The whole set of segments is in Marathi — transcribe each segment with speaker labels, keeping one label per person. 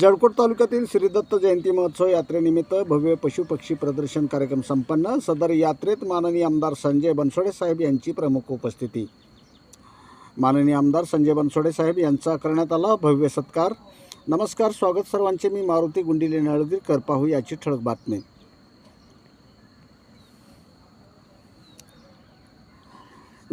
Speaker 1: जळकोट तालुक्यातील श्रीदत्त जयंती महोत्सव यात्रेनिमित्त भव्य पशुपक्षी प्रदर्शन कार्यक्रम संपन्न. सदर यात्रेत माननीय आमदार संजय बनसोडे साहेब यांची प्रमुख उपस्थिती. माननीय आमदार संजय बनसोडे साहेब यांचा करण्यात आला भव्य सत्कार. नमस्कार स्वागत सर्वांचे. मी मारुती गुंडिले कर पाहू याची ठळक बातमी.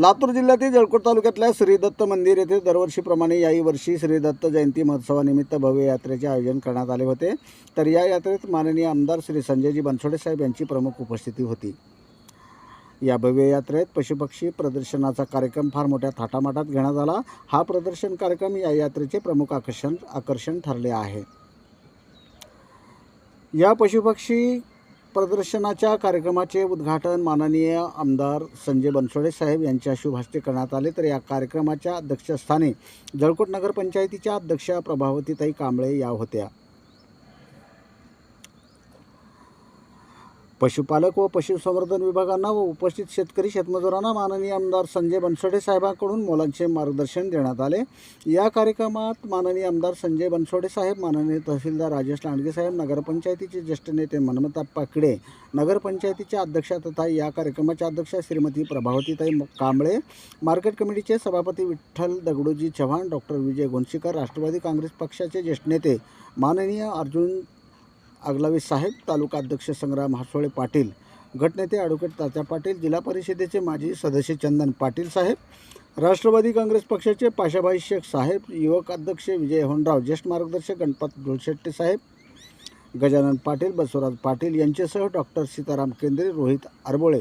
Speaker 1: लातूर जिल्ह्यातील जळकोट तालुक्यातल्या श्रीदत्त मंदिर येथे दरवर्षीप्रमाणे याही वर्षी श्रीदत्त जयंती महोत्सवानिमित्त भव्य यात्रेचे आयोजन करण्यात आले होते. तर या यात्रेत माननीय आमदार श्री संजयजी बनसोडे साहेब यांची प्रमुख उपस्थिती होती. या भव्य यात्रेत पशुपक्षी प्रदर्शनाचा कार्यक्रम फार मोठ्या थाटामाटात घेण्यात आला. हा प्रदर्शन कार्यक्रम या यात्रेचे प्रमुख आकर्षण आकर्षण ठरले आहे. या पशुपक्षी प्रदर्शनाच्या कार्यक्रमाचे उद्घाटन माननीय आमदार संजय बनसोडे साहेब यांच्या शुभ करण्यात आले. तर या कार्यक्रमाच्या अध्यक्षस्थानी जळकोट नगरपंचायतीच्या अध्यक्षा प्रभावतीताई कांबळे या होत्या. पशुपालक व पशुसंवर्धन विभागांना व उपस्थित शेतकरी शेतमजुरांना माननीय आमदार संजय बनसोडे साहेबांकडून मोलांचे मार्गदर्शन देण्यात आले. या कार्यक्रमात माननीय आमदार संजय बनसोडे साहेब माननीय तहसीलदार राजेश लांडगे साहेब नगरपंचायतीचे ज्येष्ठ नेते मनमता किडे नगरपंचायतीच्या अध्यक्षा तथा या कार्यक्रमाच्या अध्यक्षा श्रीमती प्रभावतीताई कांबळे मार्केट कमिटीचे सभापती विठ्ठल दगडूजी चव्हाण डॉक्टर विजय गोंशीकर राष्ट्रवादी काँग्रेस पक्षाचे ज्येष्ठ नेते माननीय अर्जुन आगलावी साहेब तालुका अध्यक्ष संग्राम हासोळे पाटील गटनेते ॲडव्होकेट तात्या पाटील जिल्हा परिषदेचे माजी सदस्य चंदन पाटील साहेब राष्ट्रवादी काँग्रेस पक्षाचे पाशाबाई शेख साहेब युवक अध्यक्ष विजय होनराव ज्येष्ठ मार्गदर्शक गणपत धुळशेट्टी साहेब गजानन पाटील बसवराज पाटील यांच्यासह doctor Sitaram Kendre Rohit Arbole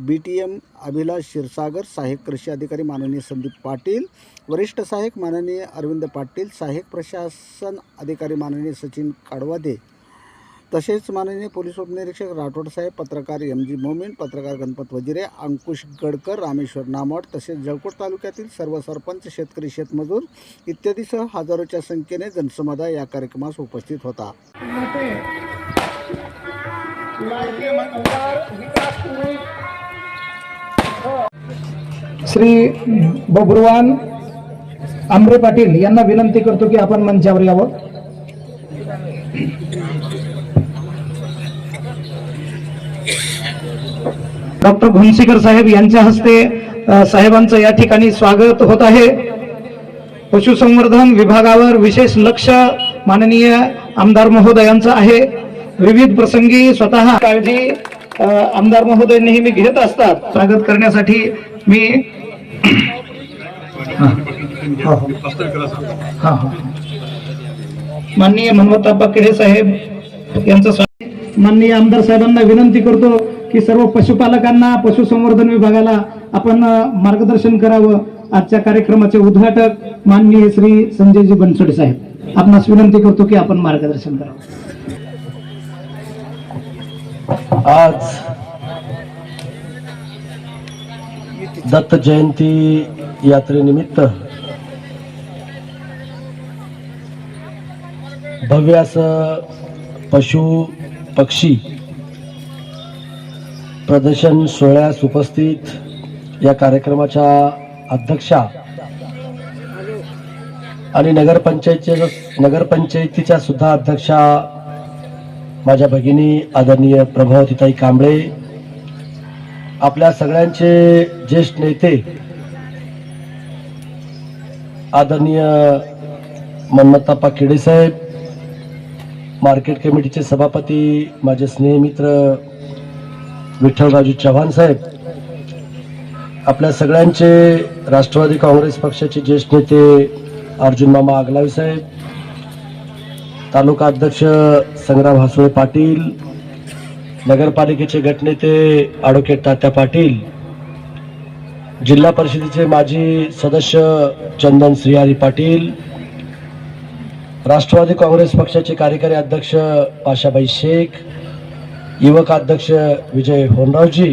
Speaker 1: B T M Abhilash Kshirsagar सहाय्यक कृषी अधिकारी माननीय संदीप पाटील वरिष्ठ सहाय्यक माननीय अरविंद पाटील सहाय्यक प्रशासन अधिकारी माननीय सचिन काडवादे तसेच माननीय पोलीस उपनिरीक्षक राठोड साहेब पत्रकार एम जी मोमीन पत्रकार गणपत वजिरे अंकुश गडकर रामेश्वर नामोड तसेच जळकोट तालुक्यातील सर्व सरपंच शेतकरी शेतमजूर इत्यादीसह हजारोच्या संख्येने जनसमुदाय या कार्यक्रमास उपस्थित होता.
Speaker 2: श्री बबरुवान आमरे पाटील यांना विनंती करतो की आपण मंचावर यावं. डॉक्टर घुमसीकर साहेब यांच्या हस्ते साहेबांचं या ठिकाणी स्वागत होत आहे. पशुसंवर्धन विभागावर विशेष लक्ष माननीय आमदार महोदयांचं आहे. विविध प्रसंगी स्वतः काळजी आमदार महोदय नेहमी घेत असतात. स्वागत करण्यासाठी मी हो, हो. हो, माननीय मनमताप्पा केडे साहेब यांचं माननीय आमदार साहेबांना विनंती करतो की सर्व पशुपालकांना पशुसंवर्धन विभागाला आपण मार्गदर्शन करावं. आजच्या कार्यक्रमाचे उद्घाटक माननीय श्री संजयजी बनसोडे साहेब. आपणास विनंती करतो की आपण मार्गदर्शन करावं.
Speaker 3: आज दत्त जयंती यात्रेनिमित्त भव्य असं पशु पक्षी प्रदर्शन सोहळ्यास उपस्थित या कार्यक्रमाच्या अध्यक्षा आणि नगरपंचायतीच्या नगरपंचायतीच्या सुद्धा अध्यक्षा माझ्या भगिनी आदरणीय प्रभावतीताई कांबळे आपल्या सगळ्यांचे ज्येष्ठ नेते आदरणीय मनमताप्पा खेडेसाहेब मार्केट कमिटीचे सभापती माझे स्नेहमित्र विठ्ठलराजू चव्हाण साहेब आपल्या सगळ्यांचे राष्ट्रवादी काँग्रेस पक्षाचे ज्येष्ठ नेते अर्जुन मामा आगलावी साहेब तालुका अध्यक्ष संग्राम हासोळे पाटील नगरपालिकेचे गटनेते ॲडव्होकेट तात्या पाटील जिल्हा परिषदेचे माजी सदस्य चंदन श्रीहारी पाटील राष्ट्रवादी काँग्रेस पक्षाचे कार्यकारी अध्यक्ष पाशाबाई शेख युवक अध्यक्ष विजय होनरावजी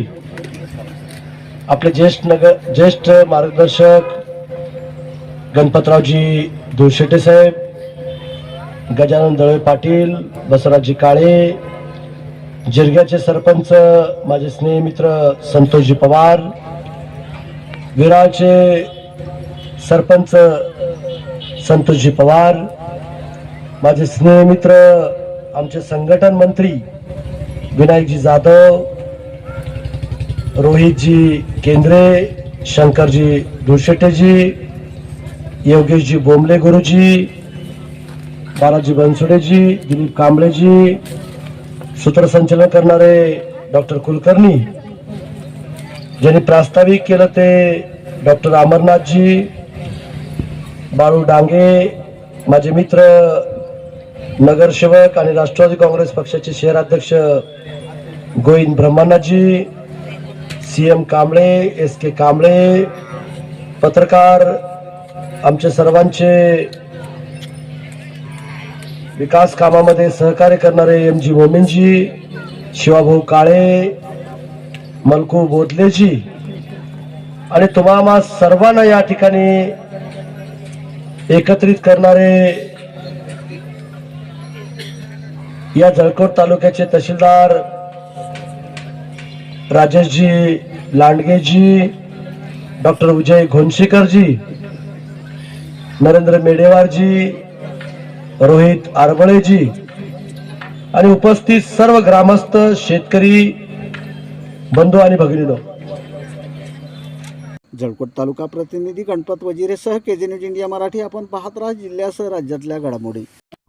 Speaker 3: आपले ज्येष्ठ नगर ज्येष्ठ मार्गदर्शक गणपतरावजी धुळशेटे साहेब गजानन दळे पाटील बसवराजजी काळे जिरग्याचे सरपंच माझे स्नेहमित्र संतोषजी पवार विराळचे सरपंच संतोषजी पवार माझे स्नेहमित्र आमचे संघटन मंत्री विनायकजी जाधव रोहितजी केंद्रे शंकरजी दुशेटेजी योगेशजी बोंबले गुरुजी बालाजी बनसुडेजी दिलीप कांबळेजी सूत्रसंचलन करणारे डॉक्टर कुलकर्णी ज्यांनी प्रास्ताविक केलं ते डॉक्टर अमरनाथजी बाळू डांगे माझे मित्र नगरसेवक आणि राष्ट्रवादी काँग्रेस पक्षाचे शहराध्यक्ष Govind Brahmanaji C M Kamble S K Kamble पत्रकार आमचे सर्वांचे विकास कामामध्ये सहकार्य करणारे एम जी मोमिनजी शिवाभाऊ काळे मलकू बोधलेजी आणि तुम्हाला सर्वांना या ठिकाणी एकत्रित करणारे या जळकोट तालुक्याचे तहसीलदार राजेशजी लांडगेजी डॉक्टर विजय घोनशेकरजी नरेंद्र मेडेवारजी रोहित आरबळेजी आणि उपस्थित सर्व ग्रामस्थ शेतकरी बंधू आणि भगिनीनो.
Speaker 1: जळकोट तालुका प्रतिनिधी गणपत वजिरेसह के न्यूज इंडिया मराठी आपण पाहत राहा जिल्ह्यासह राज्यातल्या घडामोडी.